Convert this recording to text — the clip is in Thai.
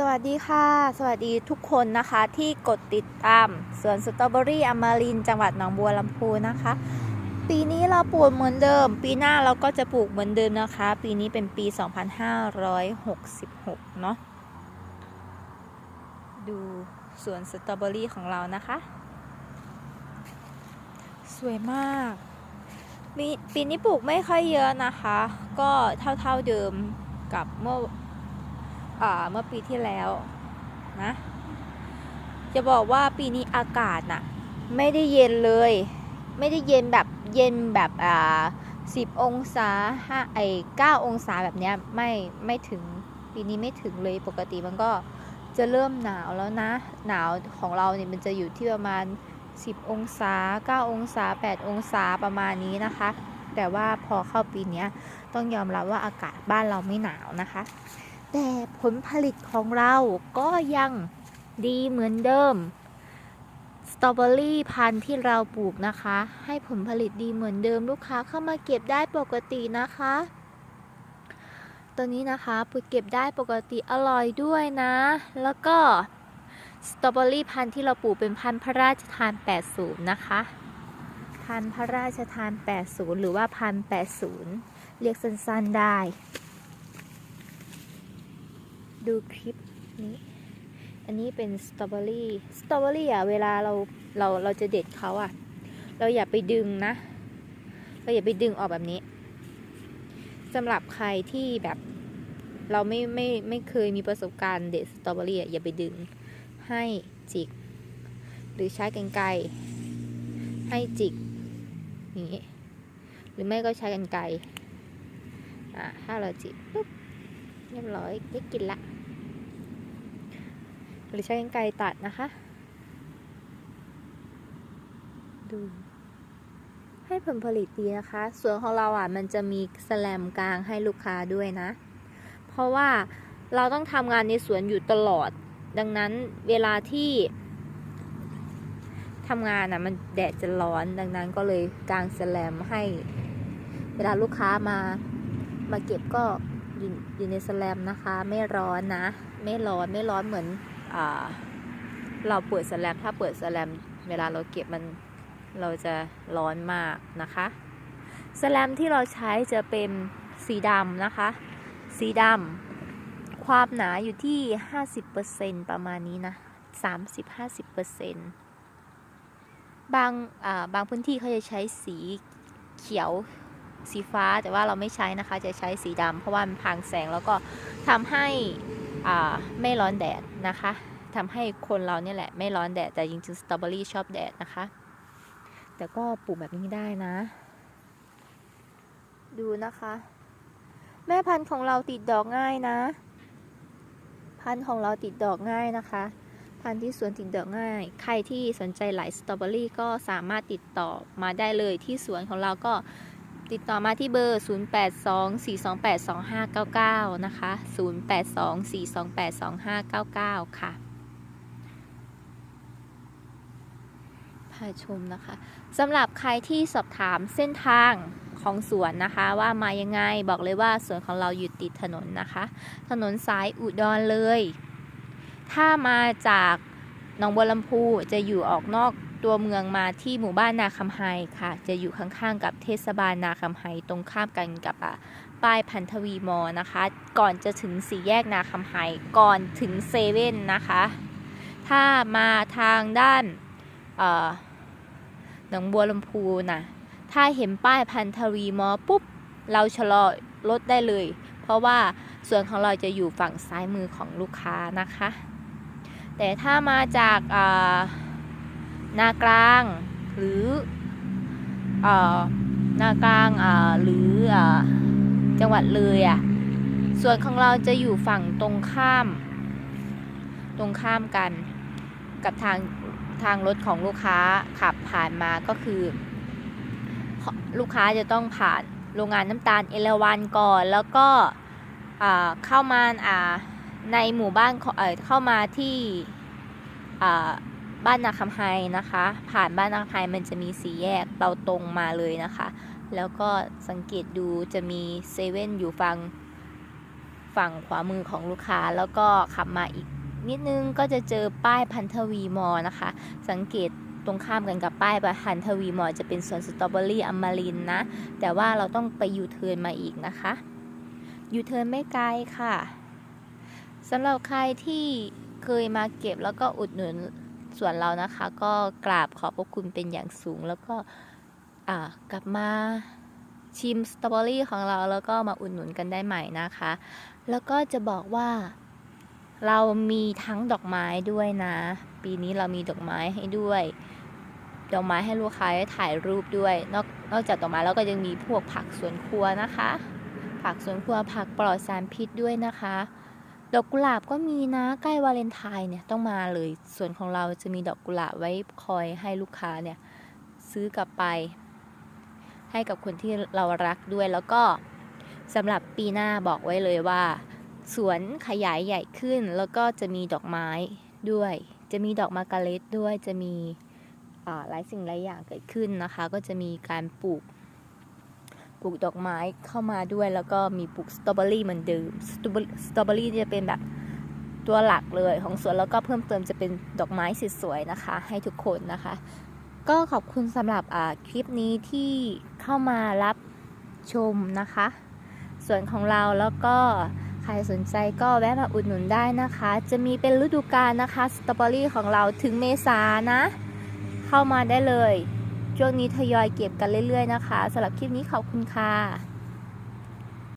สวัสดีค่ะ สวัสดีทุกคนนะคะที่กดติดตามสวนสตรอเบอรี่อมรินทร์จังหวัดหนองบัวลำพูนะคะ ปีนี้เราปลูกเหมือนเดิม ปีหน้าเราก็จะปลูกเหมือนเดิมนะคะ ปีนี้เป็นปี 2566 เนาะดูสวนสตรอเบอรี่ของเรานะคะ สวยมากปีนี้ปลูกไม่ค่อยเยอะนะคะ ก็เท่าๆเดิมกับเมื่อ เมื่อปีที่แล้วนะจะบอกว่าปีนี้อากาศน่ะ ไม่ได้เย็นเลย ไม่ได้เย็นแบบเย็นแบบอ่าสิบองศาห้าไอเก้าองศาแบบเนี้ยไม่ไม่ถึงปีนี้ไม่ถึงเลยปกติมันก็จะเริ่มหนาวแล้วนะ หนาวของเราเนี่ยมันจะอยู่ที่ประมาณ 10 องศา 9 องศา 8 องศาประมาณนี้นะคะ แต่ว่าพอเข้าปีนี้ต้องยอมรับว่าอากาศบ้านเราไม่หนาวนะคะ แต่ผลผลิตของเราก็ยังดีเหมือนเดิม สตรอเบอรี่พันธุ์ที่เราปลูกนะคะ ให้ผลผลิตดีเหมือนเดิมลูกค้าเข้ามาเก็บได้ปกตินะคะ ตัวนี้นะคะปลูกเก็บได้ปกติอร่อยด้วยนะ แล้วก็สตรอเบอรี่พันธุ์ที่เราปลูกเป็นพันธุ์พระราชทาน 80 นะคะ พันธุ์พระราชทาน 80 หรือว่าพันธุ์80 เรียกสั้นๆได้ ดูคลิปนี้ อันนี้เป็นสตรอเบอรี่ สตรอเบอรี่อะ เวลาเราเราเราจะเด็ดเขาอะ เราอย่าไปดึงนะ เราอย่าไปดึงออกแบบนี้สำหรับใครที่แบบเราไม่ไม่ไม่เคยมีประสบการณ์เด็ดสตรอเบอรี่อะอย่าไปดึงให้จิก หรือใช้กรรไกรให้จิกอย่างนี้หรือไม่ก็ใช้กรรไกรอะถ้าเราจิกปุ๊บเรียบร้อยได้กินละ หรือใช้กรรไกรตัดนะคะ ดู ให้ผลผลิตดีนะคะส่วนของเราอะมันจะมีแสแลมกลางให้ลูกค้าด้วยนะ เพราะว่าเราต้องทำงานในสวนอยู่ตลอด ดังนั้นเวลาที่ทำงานอะมันแดดจะร้อนดังนั้นก็เลยกางแสแลมให้ เวลาลูกค้ามามาเก็บก็อยู่อยู่ในสแลมนะคะ ไม่ร้อนนะ ไม่ร้อนไม่ร้อนเหมือน เราเปิดสแลมถ้าเปิดสแลมเวลาเราเก็บมันเราจะร้อนมากนะคะสแลมที่เราใช้จะเป็นสีดำนะคะ สีดำความหนาอยู่ที่ 50%ประมาณนี้นะ 30-50%บางอ่าบางพื้นที่เขาจะใช้สีเขียวสีฟ้าแต่ว่าเราไม่ใช้นะคะ จะใช้สีดำเพราะว่ามันพรางแสงแล้วก็ทำให้ ไม่ร้อนแดดนะคะทำให้คนเราเนี่ยแหละไม่ร้อนแดดแต่จริงๆสตรอเบอรี่ชอบแดดนะคะ แต่ก็ปลูกแบบนี้ได้นะ ดูนะคะ แม่พันธุ์ของเราติดดอกง่ายนะ พันธุ์ของเราติดดอกง่ายนะคะ พันธุ์ที่สวนติดดอกง่าย ใครที่สนใจหลายสตรอเบอรี่ก็สามารถติดต่อมาได้เลยที่สวนของเราก็ ติดต่อมาที่เบอร์ 0824282599 นะคะ 0824282599 ค่ะ พาชมนะคะ สำหรับใครที่สอบถามเส้นทางของสวนนะคะว่ามายังไงบอกเลยว่าสวนของเราอยู่ติดถนนนะคะ ถนนสายอุดรเลย ถ้ามาจากหนองบัวลำพูจะอยู่ออกนอก ตัวเมืองมาที่หมู่บ้านนาคำไฮค่ะ จะอยู่ข้างๆกับเทศบาลนาคำไฮตรงข้ามกันกับป้ายพันธวีมอนะคะ ก่อนจะถึงสี่แยกนาคำไฮก่อนถึงเซเว่นนะคะ ถ้ามาทางด้านหนองบัวลำพูนะถ้าเห็นป้ายพันธวีมอปุ๊บ เราชะลอรถได้เลย เพราะว่าส่วนของเราจะอยู่ฝั่งซ้ายมือของลูกค้านะคะ แต่ถ้ามาจากา นากลางหรือเอ่อนากลางอ่าหรืออ่าจังหวัดเลยอะส่วนของเราจะอยู่ฝั่งตรงข้าม ตรงข้ามกันกับทางทางรถของลูกค้าขับผ่านมาก็คือ ลูกค้าจะต้องผ่านโรงงานน้ำตาลเอราวันก่อน แล้วก็อ่าเข้ามาอ่าในหมู่บ้านเข้ามาที่อ่า บ้านนาคำไฮนะคะ ผ่านบ้านนาคำไฮมันจะมีสีแยกเราตรงมาเลยนะคะ แล้วก็สังเกตดูจะมีเซเว่นอยู่ฝั่งฝั่งขวามือของลูกค้า แล้วก็ขับมาอีกนิดนึงก็จะเจอป้ายพันธวีมอนะคะ สังเกตตรงข้ามกันกับป้ายพันธวีมอจะเป็นสวนสตรอเบอรี่อมรินนะ แต่ว่าเราต้องไปยูเทิร์นมาอีกนะคะยูเทิร์นไม่ไกลค่ะสำหรับใครที่เคยมาเก็บแล้วก็อุดหนุน ส่วนเรานะคะ ก็กราบขอบพระคุณเป็นอย่างสูง แล้วก็กลับมาชิมสตรอเบอรี่ของเราแล้วก็มาอุดหนุนกันได้ใหม่นะคะ แล้วก็จะบอกว่าเรามีทั้งดอกไม้ด้วยนะ ปีนี้เรามีดอกไม้ให้ด้วย ดอกไม้ให้ลูกค้าถ่ายรูปด้วย นอกนอกจากดอกไม้แล้วก็ยังมีพวกผักสวนครัวนะคะ ผักสวนครัวผักปลอดสารพิษด้วยนะคะ ดอกกุหลาบก็มีนะใกล้วาเลนไทน์เนี่ยต้องมาเลย ส่วนของเราจะมีดอกกุหลาบไว้คอยให้ลูกค้าเนี่ยซื้อกลับไป ให้กับคนที่เรารักด้วยแล้วก็สำหรับปีหน้าบอกไว้เลยว่า สวนขยายใหญ่ขึ้นแล้วก็จะมีดอกไม้ด้วย จะมีดอกมาการเร็ตด้วยจะมีหลายสิ่งหลายอย่างเกิดขึ้นนะคะ ก็จะมีการปลูก ปลูกดอกไม้เข้ามาด้วย แล้วก็มีปลูกสตรอเบอรี่เหมือนเดิมสตรอเบอรี่จะเป็นแบบตัวหลักเลยของสวนแล้วก็เพิ่มเติมจะเป็นดอกไม้สวยๆนะคะ ให้ทุกคนนะคะ ก็ขอบคุณสำหรับคลิปนี้ที่เข้ามารับชมนะคะ ส่วนของเราแล้วก็ใครสนใจก็แวะมาอุดหนุนได้นะคะ จะมีเป็นฤดูกาลนะคะสตรอเบอรี่ของเราถึงเมษานะ เข้ามาได้เลย ช่วงนี้ทยอยเก็บกันเรื่อยๆนะคะสำหรับคลิปนี้ขอบคุณค่ะ